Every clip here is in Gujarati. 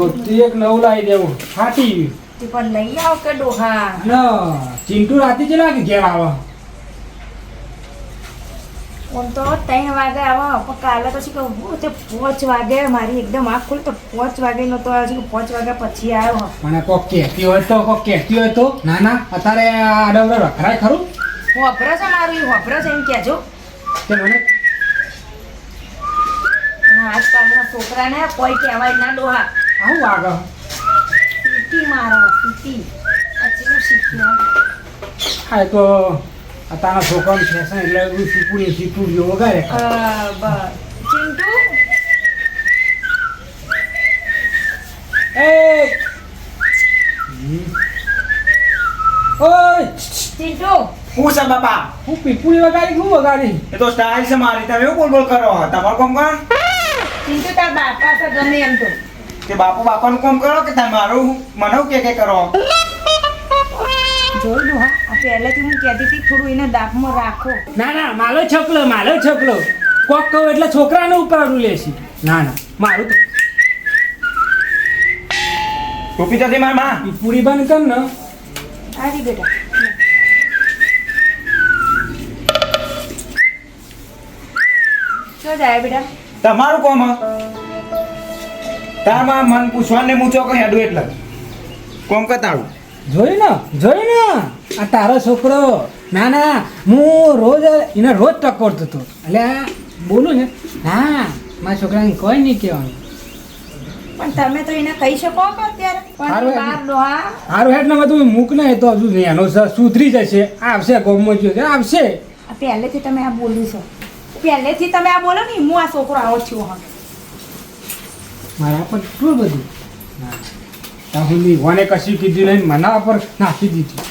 ધોતી એક નવું લાવી દેવું. ફાટી ગયું. તે પણ લઈ આવ કે ડોહા? અને ચિંટુ રાતે જ લાગે ઘેર આવે. આમ તો ત્રણ વાગે આવે પણ કાલે તો શું કહું પોચ તે પાંચ વાગે મારી એકદમ આંખ ખુલી તો પાંચ વાગે નો તો હજી પાંચ વાગ્યા પછી આવ્યો મને કોક કહેતી હોય તો કોક કહેતી હોય તો. ના ના અત્યારે આડવડે વખરાય ખરું. હોભરે છે મારું એ હોભરે છે એમ કહેજો. તે મને આજકાલના છોકરાને કોઈ કહેવાય ના ડોહા. આવું આગળ પીટી મારો પીટી પછી શીખ્યો હા તો અત્યારના છોકરાનું ફેશન એટલે એવું શીખવું ને શીખવું જેવું વગાડે. ચિંટુ? એ. ઓય! ચિંટુ? હું છે બાપા? હું પીપુડી વગાડી હું વગાડી? એ તો સ્ટાઇલ છે મારી તમે એવું બોલ બોલ કરો તમારું કામ કરો ચિંટુ તાર બાપા છે ગમે એમ તો. કે બાપુ બાપાનું કામ કરો કે તમારું મને કે કે કરો? જોઈ લો હા. આ પહેલેથી હું કહેતી હતી થોડું એને દાબમાં રાખો. ના ના મારો છોકલો મારો છોકલો. કોક કહો એટલે છોકરાને ઉપાડું લેશી ના ના મારું તો ટોપી તો દે મારી માં પૂરી બંધ કર ને. આવી બેટા. જાય બેટા. તમારું કોમ તારમાં મન પૂછવાને મૂચો કે હેડું એટલે. કોમ કતાડું. જોઈ ને જોઈ ને? આ તારો છોકરો. ના ના હું રોજ એને રોજ ટકોરતો હતો એટલે આ બોલું ને હા મારા છોકરાને કોઈ નહીં કહેવાનું. પણ તમે તો એને કહી શકો કે અત્યારે? હારું, પણ બાર ડોહા. સારું હેઠ ને બધું મૂક ને તો હજુ એનો સુધરી જશે. આવશે ગોમમાં ગયો આવશે. આ પહેલેથી તમે આ બોલી છો. પહેલેથી તમે આ બોલો ને હું આ છોકરો આવો છું હા મારા પર એટલું બધું. ત્યાં સુધી વને કશું કીધું નહીં મના પર નાખી દીધું.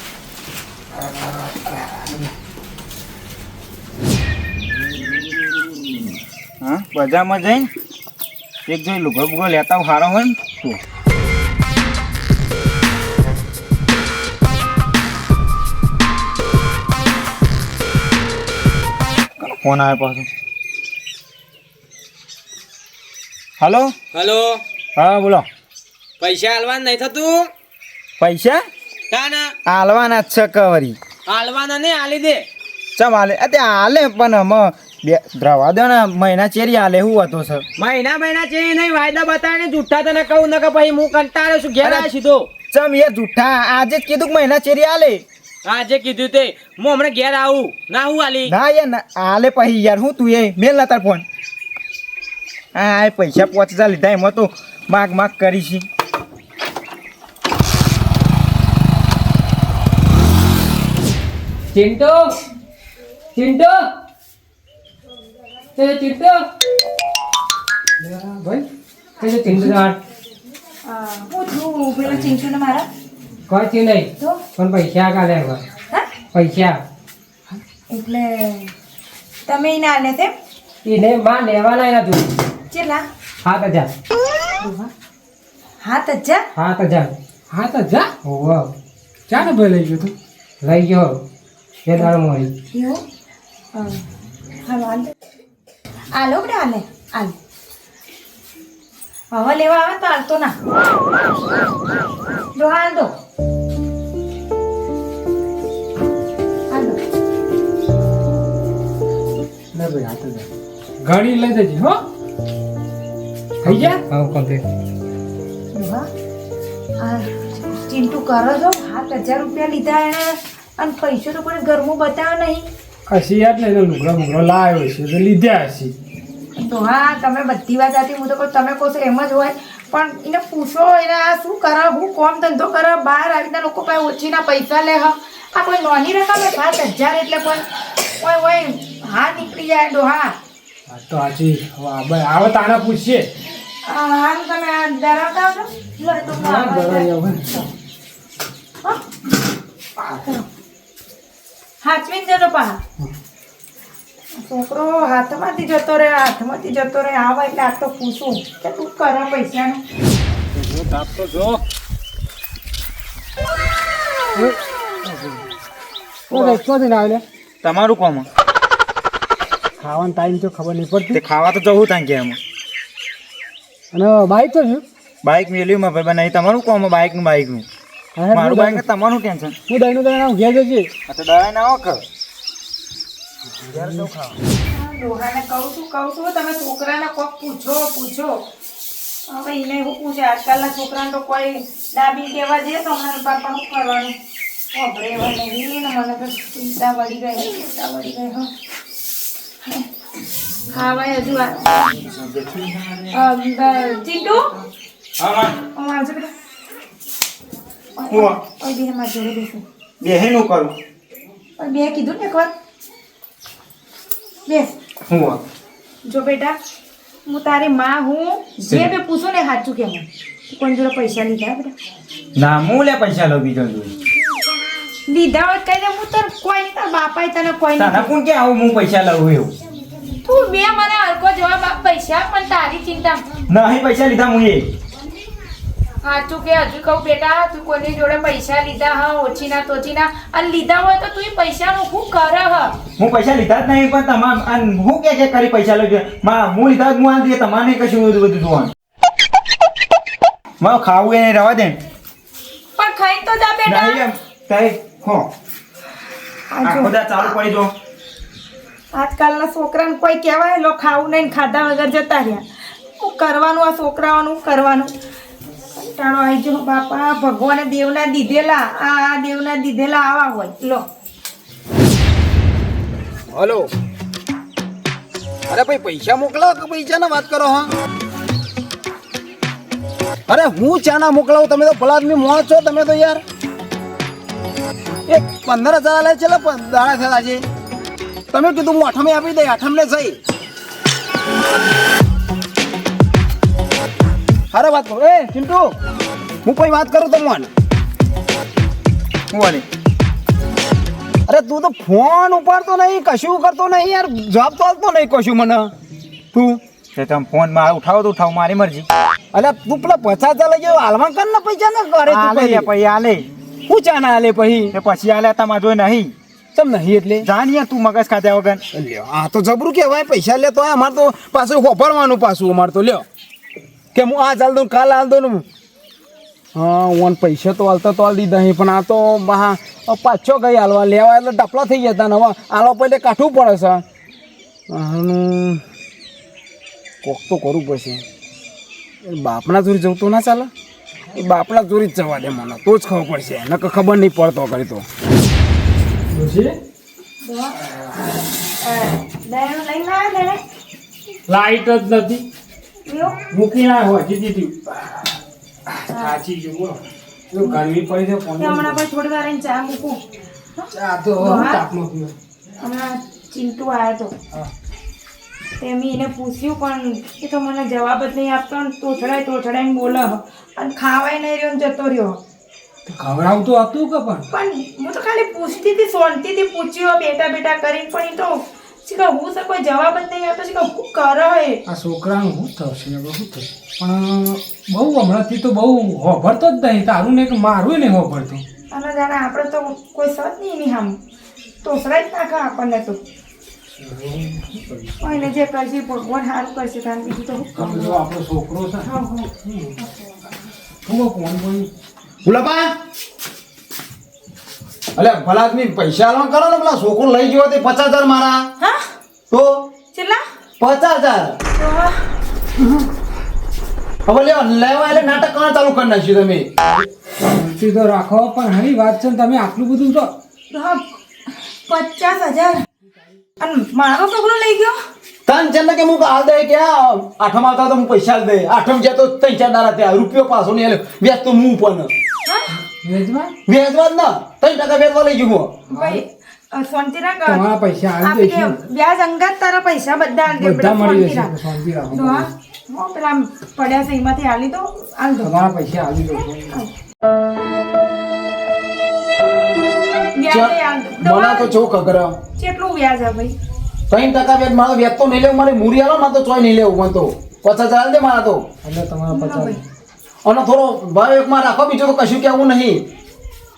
હા, બજારમાં જઈને એક જોઈ લુગડો બુગડો લેતા સારો હોય ને તો. ફોન આવે પાછો. હલો? હલો? હા બોલો. પૈસા હાલવાના નહીં થતું? પૈસા? ના ના હાલવાના જ છે કવરી. હાલવાના નહીં હાલી દે. ચમ હાલે? અતે હાલે પણ અમે બે દ્રવા દો ને મહિના ચેરી હાલે હું હતો સર મહિના મહિના ચેરી નહીં વાયદા બતાવીને જુઠ્ઠા તને કહું ન કે પછી હું કંટાળ્યો છું ઘેર. આવ્યો સીધો. ચમ એ જુઠ્ઠા આજે જ કીધું કે મહિના ચેરી હાલે. આજે કીધું તે. હું હમણાં ઘેર આવું. ના હું હાલી. ના યાર ના હાલે પછી યાર હું તું એ મેલ ના તાર ફોન. આ પૈસા પાંચ હજાર લીધા એમાં તો માગ માગ કરી છે. ચિંટો? ચિંટો? તે ચિંટો? ભાઈ તે ચિંટો અ, હું છું પેલા ચિંટુ ને મારા. કોઈ થી નહીં. તો? પણ પૈસા કાલે આવ્યા. પૈસા. એટલે તમે આલે તે એને માં લેવાના એના તું. ચેલા સાત હજાર. સાત હાથ હજાર? સાત હજાર. સાત હજાર? ઓહો ચાલો ભાઈ લઈ ગયો તું? લઈ ગયો. એ દાડો મળી એવું? અ, આલો બેટા આલે આલે હવે લેવા આવે તો હાલતો ના. જો હાલ દો. હાલ ગાડી લઈ જજે હો. થઈ ગયા? હા કમ્પ્લીટ આ ચિંટુ કરો છો? સાત હજાર રૂપિયા લીધા એને અને પૈસો તો કોઈ ઘરમાં બતાવો નહીં. કશી યાદ નહીં એનો લુગડો મુગડો લાવ્યો છે તો લીધા હશે તો હા તમે બધી વાત હતી હું તો કહું તમે કહો છો એમ જ હોય. પણ એને પૂછો એને આ શું કરે? હું કોમ ધંધો કરે? બહાર આવીને લોકો પાસે ઓછીના પૈસા લે હ. આ કોઈ નોની રકમ હે, સાત હજાર એટલે કોઈ ઓય ઓય હા નીકળી જાય ડોહા તો આજી આવે તાના પૂછીએ. આ આમ તમે ડરાવતા છો? લો, તો? હાચવીને જજો પા છોકરો હાથમાંથી જતો રહે હાથમાંથી જતો રહે. આવે એટલે આ તો પૂછું કે તું કરે પૈસાનું? તાપ તો જો તમારું કોમ? ખાવાનો ટાઈમ તો ખબર નહીં પડતી. ખાવા તો જવું ત્યાં કે અને બાઈક તો શું બાઇક મેલ્યું માં ભાઈ નહીં તમારું કોમ બાઇકનું બાઇકનું મારું બાઇક તમારું ટેન્શન હું દહીંનું દહીં ઘેર જજે. તો દવા ના આવો કર ડોહાને કહું છું કહું છું તમે છોકરાને કોક પૂછો પૂછો. હવે એને એવું પૂછે આજકાલના છોકરાને તો કોઈ ડાબી કહેવા જઈએ તો અમારા બાપા શું કરવાનું? વાપરે એવા નહીં મને તો ચિંતા વળી ગઈ ચિંતા વળી ગઈ હા. હા ભાઈ હજુ ચિંટુ? બેહીનું કરું? બે કીધું ને એકવાર. બેસ. હું જો બેટા હું તારી માં હું જે બે પૂછું ને સાચું કેમ કોણ જોડે પૈસા લીધા બેટા? ના હું લે પૈસા લઉં બીજો જોઈ લીધા હોય કઈ દે હું તને કોઈ નહીં તારા બાપાએ તને કોઈ નહીં કોણ કે આવું? હું પૈસા લઉં એવું. તું બે મને હરકો જવાબ આપ પૈસા પણ તારી ચિંતા. નહીં પૈસા લીધા હું એ. સાચું કે હજુ કહું બેટા તું કોઈની જોડે પૈસા લીધા હા ઓછી ના તોછી ના અને લીધા હોય તો તું એ પૈસાનું શું કરે હ? હું પૈસા લીધા જ નહીં પણ તમામ હું કે કે કરી પૈસા છું માં હું લીધા જ હું આ દે તમારે કશું બધું બધું જોવાનું. માં ખાવું એને રવા દે. પણ ખાઈ તો જા બેટા. તારે હો. બધા ચાલુ પડી જો આજકાલના છોકરાને કોઈ કહેવાય લો ખાવું નહીં ને ખાધા વગર જતા રહ્યા. શું કરવાનું આ છોકરાઓનું કરવાનું. કંટાળો આવી જો બાપા ભગવાને દેવના દીધેલા આ આ દેવના દીધેલા આવા હોય. લો. હલો. અરે ભાઈ પૈસા મોકલાવો કે પૈસાના વાત કરો હા? અરે હું ચાના મોકલાવું? તમે તો ભલા આદમી મોણ છો તમે તો યાર. એક પંદર હજાર લે છે દાડા થયા આજે તમે કીધું હું આઠમે આપી દઈ આઠમને જઈ હારે વાત કરું. એ ચિંટુ હું કોઈ વાત કરું તમને હું અરે તું તો ફોન ઉપાડતો નહીં કશું કરતો નહીં યાર જવાબ તો આપતો નહીં કશું મને. તું? તે તમે ફોનમાં ઉઠાવો તો ઉઠાવો મારી મરજી. અલ્યા તું પેલા પચાસ હજાર લઈ ગયો હાલમાં કર ને પૈસા ને કરે તું પૈસા લે આલે. હું ચા ના હાલે પછી એ પછી આલે તમારે જોઈ નહીં. તમ નહીં એટલે? જાણ તું મગજ ખાધા વગર લ્યો આ તો જબરું કહેવાય પૈસા લે તો અમારે તો પાછું હોફરવાનું પાછું અમારે તો લ્યો. કે હું આ ચાલ દઉં કાલ હાલ દઉં હા. ઓન પૈસા તો હાલતા તો હાલ દીધા નહીં પણ આ તો બહા પાછો ગઈ હાલવા લેવા એટલે ડપલા થઈ જતા ને હવે હાલવા પહેલે કાઠવું પડે છે. આનું કોક તો કરવું પડશે. બાપના જોડે જવું તો ના ચાલે? એ બાપના જોરી જ જવા દે મને. તો જ ખબર પડશે. નક ખબર નહીં પડતો કરી તો. લાઈટ જ નથી. મૂકી ના હોય જીતી હતી સાચી જો બોલો. જો ગરમી પડી છે તે હમણાં પછી થોડી વાર ચા મૂકું. ચા તો તાપમાં પીવે. હમણાં ચિંટુ આવ્યો તો. તે મેં એને પૂછ્યું પણ એ તો મને જવાબ જ નહીં આપતો ને તોછડાય તોછડાઈને બોલે હ. અને ખાવાય નહીં રહ્યો ને જતો રહ્યો. તો ખવડાવતું હતું કે પણ? પણ હું તો ખાલી પૂછતી હતી શાંતિથી પૂછ્યું બેટા બેટા કરીને પણ એ તો કે હું સર કોઈ જવાબ જ નહીં આપતો કે હું કરે એ? આ છોકરાનું શું થશે ને શું થશે પણ બહુ હમણાંથી તો બહુ હોભરતો જ નહીં તારું ને મારું નહીં હોભરતું અને જાણે આપણે તો કોઈ સત નહીં એની આમ તોસડાઈ જ નાખે આપણને તો. એને જે કરશે ભગવાન સારું કરશે કારણ બીજું તો આપણો છોકરો છે હા હા. હું કોણ કોઈ ભૂલાપા! અલે ભલા આદમી પૈસા કરો ને પેલા છોકરો લઈ ગયો તે પચાસ હજાર મારા. હા? તો? ચેલા પચાસ હજાર. હવે લેવા લેવા એટલે નાટક કરવા ચાલુ કરી નાખ્યું તમે. રાખો પણ હરી વાત છે ને તમે આટલું બધું તો પચાસ હજાર. અને મારો છોકરો લઈ ગયો. તન છે કે હું હાલ દે કે આઠમ આવતા તો હું પૈસા આલ દે. આઠમ તો ત્રણ ચાર દાડા ત્યાં રૂપિયો પાછો નહીં આલ્યો. વ્યાજ તો હું? પણ વેચવા વ્યાજ ના. ત્રણ ટકા વ્યાજમાં લઈ ગયું હું ભાઈ શાંતિ રાખ. તમારા પૈસા આવી વ્યાજ અંગાત તારા પૈસા બધા આલી બધા મળી શાંતિ જશે. શાંતિ રાખો. તો હા. પેલા પડ્યા છે એમાંથી આલી દો આલ દો તમારા પૈસા આલ દો. મને તો ચો ખબર કેટલું વ્યાજ આ ભાઈ? ત્રણ ટકા વ્યાજ. મારો વ્યાજ તો નહીં લેવું. મારે મૂડી આલો મારે તો ચોય નહીં લેવું મને તો. પચાસ હજાર દે મારા તો. એટલે તમારા પચાસ. અને થોડો ભાવ એક માં રાખો બીજું તો કશું કેવું નહીં.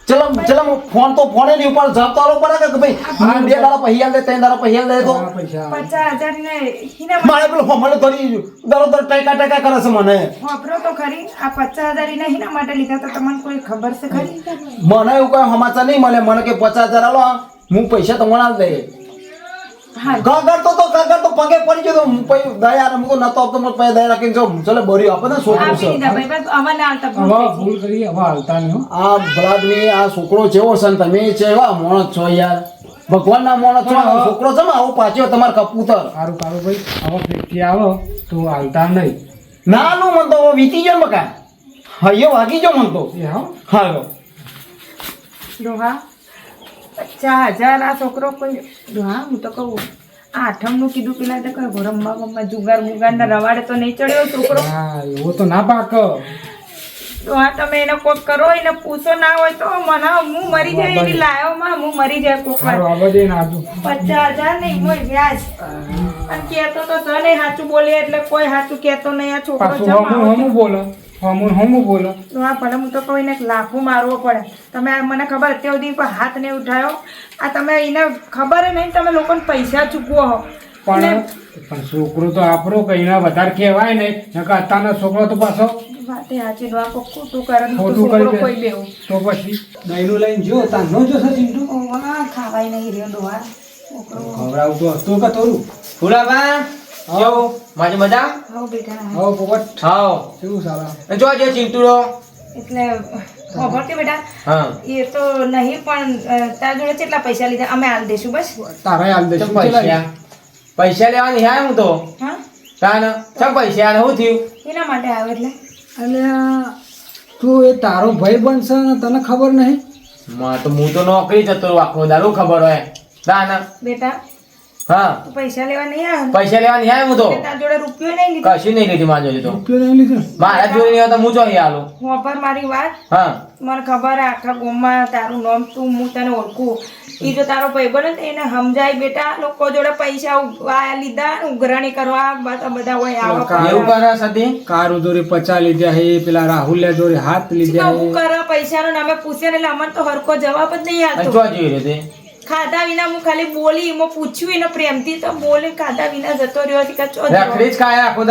ચલો ચલો ફોન તો ફોને નહીં ઉપર જવાબ તો પડે કે ભાઈ બે દાડા પહી આલે ત્રણ દાડા પહી આલે દે તો. આ પૈસા પચાસ હજાર ને એના મારે પેલો હમણાં ધરી દરો દર ટેકા ટેકા કરે છે મને. વાપરો તો ખરી આ પચાસ હજાર હિના માટે લીધા તો તમને કોઈ ખબર છે ખરી? મને એવું કોઈ સમાચાર નહીં મળે મને કે પચાસ હજાર આલો હું પૈસા તમને આલ દે હા. કાગળ તો તો ગગર તો પગે પડી ગયો પછી દયા હું તો નતો તો મત પછી દયા રાખીને જો ચલે ભરી આપે ને છોકરું આપી છે? દીધા ભાઈ બસ હવે ના ભૂલ કરી હવે હાલતા નહીં હો. આ બળાદમી આ છોકરો જેવો છે તમે છે એવા મોણસ છો યાર. ભગવાન ના મોણસ છો છોકરો છે ને આવો પાછો તમારે કપૂતર. સારું સારું ભાઈ હવે ફેરથી આવો. તો હાલતા નહીં. નાનું મન તો વીતી જાય ને બકા. હૈયો વાગી જો મન તો. હા. હા પચાસ હજાર આ છોકરો કોઈ હા હું તો કહું આ આઠમનું કીધું પેલા તો કહે રમવા બમવા જુગાર બુગાર ના રવાડે તો નહીં ચડ્યો છોકરો. હા એવો તો ના પાક. ડોહા તમે એને કોક કરો એને પૂછો ના હોય તો મને હું મરી જાય એની લાયોમાં હું મરી જાય કોક પચાસ હજાર નહીં હોય વ્યાજ. અને કેતો તો સને સાચું બોલે એટલે કોઈ સાચું કેતો નહીં આ છોકરો જમા બોલો. હમું હમું બોલો. હા પણ હું તો કહું એને લાફો મારવો પડે. તમે આ મને ખબર અત્યાર સુધી પણ હાથ નહીં ઉઠાયો? આ તમે એને ખબર જ નહીં તમે લોકોને પૈસા ચૂકવો હો. પણ પણ છોકરો તો આપણો કઈ ના વધારે કહેવાય નહીં. નકા અત્યારનો છોકરો તો પાછો વાતે સાચી દો આખો ખોટું કરે ને તો ખોટું છોકરો કરી. કોઈ બેવું તો પછી? દહીંનું લઈને જો તાર નો જોશે ચિંટુ? ઓવા ખાવાય નહીં રહ્યો ડોહા છોકરો ખવડાવતો હતો કે થોડું? ફુલાબા કેવું? માજે મજા? હવ બેટા હવે પોપટ. હાવ શું સારા જો જે ચિંટુડો એટલે ખબર કે બેટા. હા. એ તો નહીં પણ તારા જોડે કેટલા પૈસા લીધા? અમે આલ દઈશું બસ. તારા આલ દેશું દઈશું પૈસા? પૈસા લેવાની હા હું તો? હા? તાન? ચમ પૈસા આને શું થયું? એના માટે આવે એટલે. અને તું એ તારો ભાઈ બનશે ને તને ખબર નહીં? માં તો હું તો નોકરી જતો આખો દારૂ ખબર હોય. તાન? બેટા હા. પૈસા લેવા નહીં આવ્યો? પૈસા લેવાની હા હું તો. તારા જોડે રૂપિયો નહીં લીધો? કશું નહીં લીધી મારા જોડે તો. રૂપિયો નહીં લીધો? મારા જોડે નહીં તો હું ચોહી આલું? વાપર મારી વાત? હા. મને ખબર આખા ગોમમાં તારું નામ તું હું તને ઓળખું. એ જો તારો ભાઈબંધ એને સમજાય બેટા લોકો જોડે પૈસા ઉઘ- લીધા ઉઘરાણી કરવા બધા બધા હોય આવા એવું કરે સતી? કારો જોડે પચા લીધા હે પેલા રાહુલ જોડે હાથ લીધા હે. કરે પૈસાનો નામે પૂછે ને એટલે અમને તો હરકો જવાબ જ નહીં આવતો. જોઈ રહ્યો તે? ખાધા વિના હું ખાલી બોલી એમાં પૂછ્યું એને પ્રેમથી તો બોલે ખાધા વિના જતો રહ્યો હતી કે ચો રખડી જ ખાયા આખો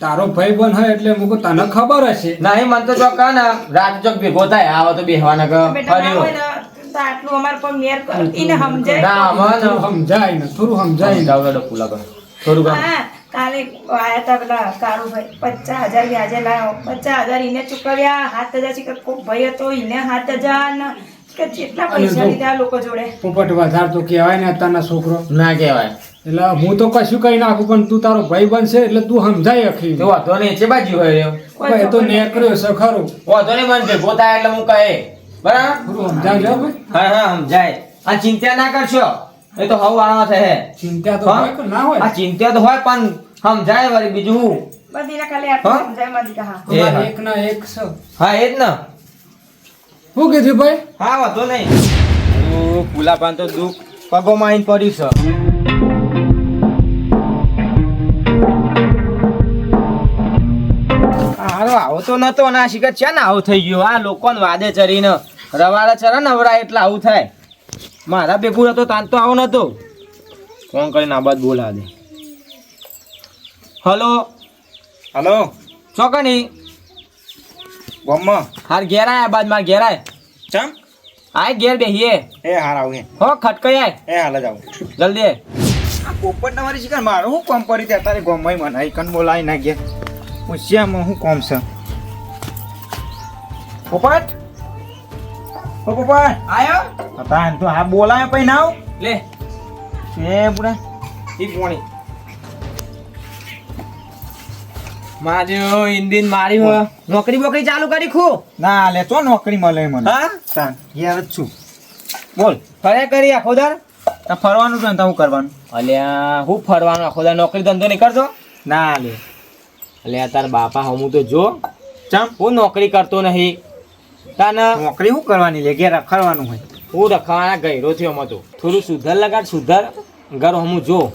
તારો ભાઈ બન હોય એટલે મુકો તને ખબર હશે. નહીં મન તો ચોક ને રાત જો ભેગો થાય આવો તો બેહવાના કે ના ફર્યો તો આટલું અમારે પર મેર એને સમજાય ના અમન થોડું સમજાય ને થોડું સમજાય ને. સમજાવ લો કર થોડું હા કાલે આયા તા પેલા કારુભાઈ પચાસ હજાર વ્યાજે લાવ્યો પચાસ હજાર એને ચૂકવ્યા સાત હજાર છે ભાઈ હતો એને સાત હજાર કે જેટલા પૈસા લીધા આ લોકો જોડે? પોપટ વધાર તો કહેવાય ને અત્યારના છોકરો. ના કહેવાય. એટલે હું તો કશું કઈ નાખું પણ તું તારો ભાઈ બનશે એટલે તું સમજાય અખી. તો વાંધો નહીં છે બાજુ હોય રહ્યો. તો નેકર્યો છે ખરું. વાંધો નહીં મને ભેગો એટલે હું કહે. બરાબર? સમજાવજો હા હા સમજાય. આ ચિંતા ના કરશો. એ તો હવ છે. ચિંતા તો હોય ના હોય? આ ચિંતા તો હોય પણ સમજાય વળી બીજું? સમજાય હા. એક ના એક હા એ જ ને. શું કીધું ભાઈ? હા વાંધો નહીં. પુલા પાન તો દુઃખ પગોમાં આવીને પડ્યું છે. હારો આવો તો નતો ના શિખર છે ને આવું થઈ ગયું. આ લોકોને વાદે ચરીને રવાડા ચરે ને અવરા એટલે આવું થાય. મારા ભેગું હતો તાન તો આવો નતો. ફોન કરીને આ બાદ બોલા દે હલો? હલો ચોકની ગમમાં? હાર ઘેર આય બાદ માર ઘેર આય. ચમ? આય ઘેર બેહીએ. એ હાર આવું હો ખટકાઈ આય. એ હાલ જ આવું. જલ્દી. આ પોપટ તમારી શિકાર મારું શું કોમ કરી ત્યાં? તારે ગમમાં મને આઈકન બોલાવી નાખીએ પૂછ્યામાં શું કોમ છે. પોપટ? ઓ પોપટ. આયો? તાન તો હા બોલાય પછી ના આવ. લે. એ પૂરા ઈ પોણી માર્યો ઇન્દિન મારી નોકરી બોકરી ચાલુ કરી ખુ? ના લે તો નોકરી મળે મને. હા? તાન યાર જ છું. બોલ. ફરે કરી આખો દર? ફરવાનું છે ને હું કરવાનું? અલ્યા હું ફરવાનું? આખો દર નોકરી ધંધો નહીં કરતો? ના લે. અલ્યા તાર બાપા હમું તો જો. ચમ? હું નોકરી કરતો નહીં. તાન નોકરી શું કરવાની લે? ઘેર રખડવાનું હોય. હું રખવાના ગયરો થયો મતો થોડું સુધર લગાડ સુધર. ઘર હમું જો.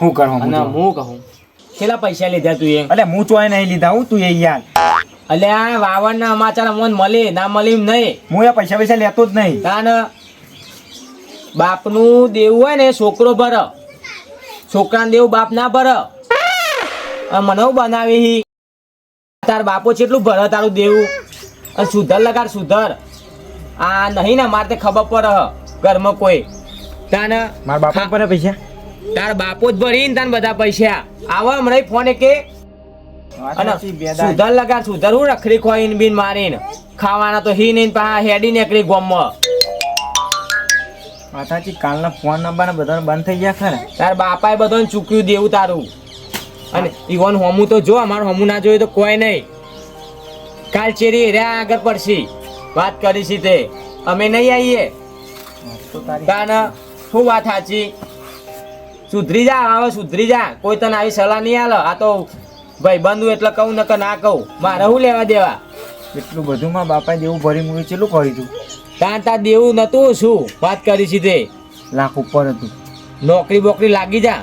હું કરવાનું અને હું કહું. કેટલા પૈસા લીધા તું એ? એટલે હું ચોય નહીં લીધા હું તું એ યાર. અલ્યા વાવણના સમાચાર અમને મળે ના મળે નહીં. હું એ પૈસા પૈસા લેતો જ નહીં. તાન બાપનું દેવું હોય ને છોકરો ભર. છોકરાને દેવું બાપ ના ભર. મને બનાવી હી? તાર બાપો કેટલું ભર તારું દેવું. અને સુધર લગાડ સુધર. આ નહીં ને મારે ખબર પડે ઘરમાં કોઈ. તાન મારા બાપા પર પૈસા? તાર બાપો જ ભરીને તાન બધા પૈસા. આવા હમણાં ફોન કે અને સુધર લગા સુધર હું રખડી ખોઈન બીન મારીને. ખાવાના તો હી નહીં પા હેડી નીકળી ગોમમાં. માતાજી કાલના ફોન નંબર બધા બંધ થઈ ગયા ખરા. તાર બાપાએ બધાને ચૂક્યું દેવું તારું. અને ઈવન હોમું તો જો અમારું હોમું ના જોયું તો કોઈ નહીં કાલ ચેરી રહ્યા આગળ પડશી. વાત કરીશી તે. અમે નહીં આવીએ તો તારી કાન શું વાત સાચી? સુધરી જા હવે સુધરી જા. કોઈ તને આવી સલાહ નહીં આલે. આ તો ભાઈ બંધુ એટલે કહું નકર ના કહું. મારે શું લેવા દેવા? એટલું બધું મારા બાપાએ દેવું ભરી મૂવી ચેલું કર્યું હતું તાન તાર દેવું નતું શું? વાત કરી છે તે લાખ ઉપર હતું. નોકરી બોકરી લાગી જા.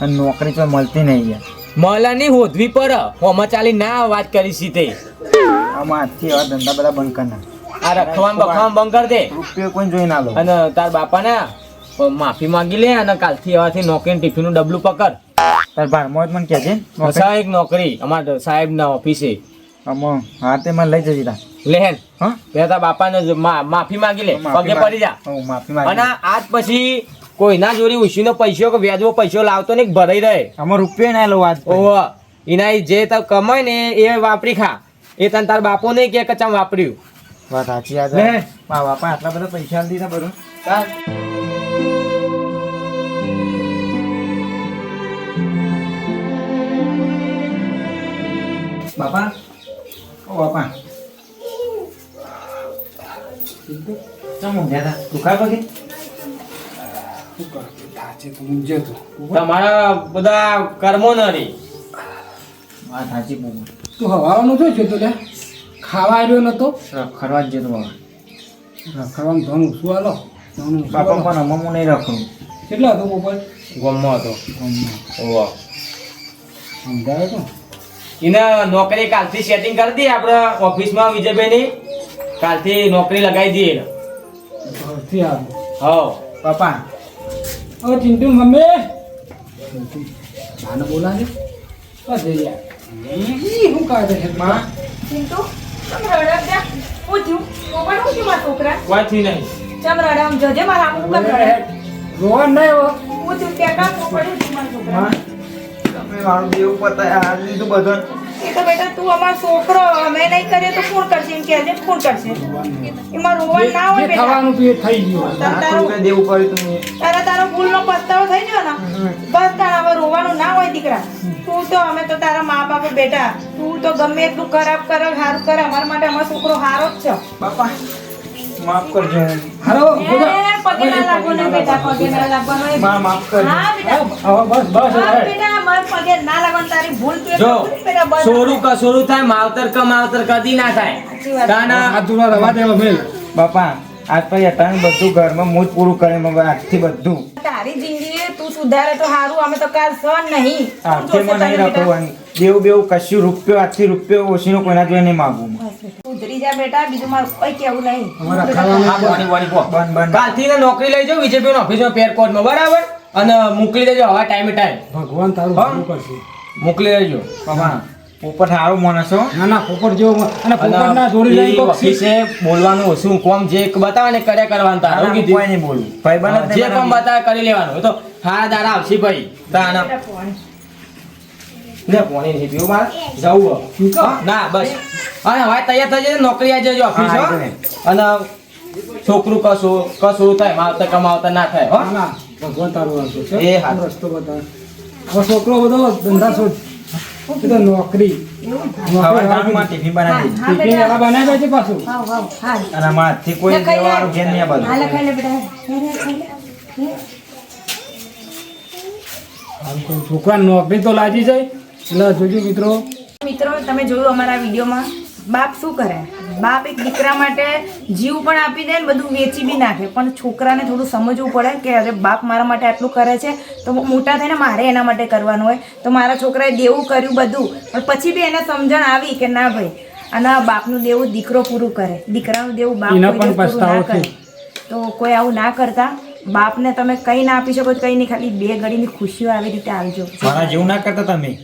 અને નોકરી તો મળતી નહીં યાર. મળે નહીં હોધવી પર. હોમાં ચાલી ના વાત કરી છે તે આમાંથી હવે ધંધા બધા બંધ કરના આ રખવાન બખવાન બંધ કર દે. રૂપિયો કોઈ જોઈ ના લો. અને તાર બાપાને માફી માંગી લે અને કાલથી આવાથી નોકરી ટિફિનનું ડબલું પકડ. તાર ભાઈ મને કહેજે નોકરી? સાહેબ નોકરી. અમાર સાહેબ ના ઓફિસે. અમો હા તે મને લઈ જજે તા લેહેન હા? પેલા તાર બાપાને માફી માંગી લે. પગે પડી જા. હું માફી અને આજ પછી કોઈના જોડે ઉછીનો પૈસો કે વ્યાજવો પૈસો લાવતો ને ભરાઈ રહે. આમાં રૂપિયો ના લો આજ ઓહો એના જે તાર કમાય ને એ વાપરી ખા. એ તને તાર બાપો નહીં કે કચામ વાપર્યું. વાત સાચી યાદ લે. બાપા આટલા બધા પૈસા દીધા બધું. તાર. બાપા. ઓ બાપા. તમારા બધા કર્મો ન રે. વાત સાચી તું હવાનો છો જતો લે ખાવા આવ્યો નતો? ખરવા જ જતો બાબા ખાવાનું ધોનું શું હાલો બાપા પણ અમમું નહીં રાખું કેટલા હતો મોબાઈલ ગમો હતો. ઓહો સમજાયો તો? એને નોકરી કાલથી સેટિંગ કરી દઈએ આપણે ઓફિસમાં વિજયભાઈની. કાલથી નોકરી લગાવી દઈએ. ઘરથી ઓ હવ. બાપા હવે ચિંટુ મમ્મી. આને બોલાવે બસ જઈ યાર ઈ શું કાઢે છે માં ચિંટુ જા હું થયું મોબાઈલ હું થયું મારા છોકરા વાંચી નહીં. ચમ રડમ જોજે મારા આમ કેમ રડે રોવા નહીં હો પૂછ્યું થયું કામ પડ્યું હું મારા છોકરા તમે મારું દેવું પતાય આ લીધું બધું એ તો બેટા તું અમારો છોકરો અમે નહીં કરીએ તો કોણ કરશે? એમ કહેજે કોણ કરશે? એમાં રોવાનું ના હોય બેટા. થવાનું હતું થઈ ગયું. તાર- થોડું દેવું કર્યું તું તારા તારો ભૂલનો પસ્તાવો થઈ ગયો ને? બસ તારા હવે રોવાનું ના હોય દીકરા. તું તો અમે તો તારા મા બાપ બેટા. તું તો ગમે એટલું ખરાબ કરે હારું કરે અમારા માટે અમારો છોકરો હારો જ છે. બાપા માફ કરજો. હાલો પગે ના લાગો ને બેટા પગે ના લાગો ને માં માફ કરજો. હા બેટા. હવે બસ બસ હા બેટા મારા પગે ના લાગવાનું તારી ભૂલ કે જો ખબર કા સોરું થાય માવતર કા માવતર કદી ના થાય. તાના હાથ રવા દેવો મેલ. બાપા આજ પછી અટાણ બધું ઘરમાં હું પૂરું કરે મગર આજથી બધું. તારી જિંદગી તું સુધારે તો સારું અમે તો કાલ સહન નહીં. આજથી મને નહીં? રાખવાનું. દેવું બેવું કશું રૂપિયો આજથી રૂપિયો ઓછીનો કોઈના જોઈ નહીં માગું સુધરી જા બેટા બીજું મારું કોઈ કેવું નહીં. અમારા ખાવાનું આ બોની બોની પો. બંધ બંધ. કાલથી નોકરી લઈ ઓફિસમાં પેરકોટમાં બરાબર? અને મોકલી દેજો હવે ટાઈમે ટાઈમ ભગવાન તારું કરશે. મોકલી દેજો બાપા ઉપર સારું માણસ હો. ના ના પોપટ જેવો અને પોપટ ના જોડી લઈને ઓફિસે બોલવાનું શું કોમ જે બતાવે ને કર્યા કરવાનું તારું કીધું. કોઈ નહીં બોલું. ભાઈ બને જે કોમ બતાવે કરી લેવાનું તો હારા દારા આવશે ભાઈ. તાના. લે પોણી નહીં પીવું મારે. જવું. શું ના બસ. અને હવે તૈયાર થઈ જજો નોકરી આવી જજો ઓફિસ અને છોકરું કશું કશું થાય માવતા કમાવતા ના થાય હો. ભગવાન તારું એ હા. રસ્તો બતાવે. છોકરો બધો ધંધા શોધ નોકરી. છોકરા નોકરી તો લાગી જાય. એટલે જોજો મિત્રો. મિત્રો તમે જોયું અમારા વિડીયોમાં? બાપ શું કરે? બાપ એક દીકરા માટે જીવ પણ આપી દે ને બધું વેચી બી નાખે. પણ છોકરાને થોડું સમજવું પડે કે અરે બાપ મારા માટે આટલું કરે છે તો મોટા થઈને મારે એના માટે કરવાનું હોય. તો મારા છોકરાએ દેવું કર્યું બધું. પણ પછી બી એને સમજણ આવી કે ના ભાઈ અને બાપનું દેવું દીકરો પૂરું કરે. દીકરાનું દેવું બાપ ના કરે. તો કોઈ આવું ના કરતા. બાપને તમે કંઈ ના આપી શકો તો કંઈ નહીં. ખાલી બે ઘડીની ખુશીઓ આવી રીતે આવજો. મારા જેવું ના કરતા તમે?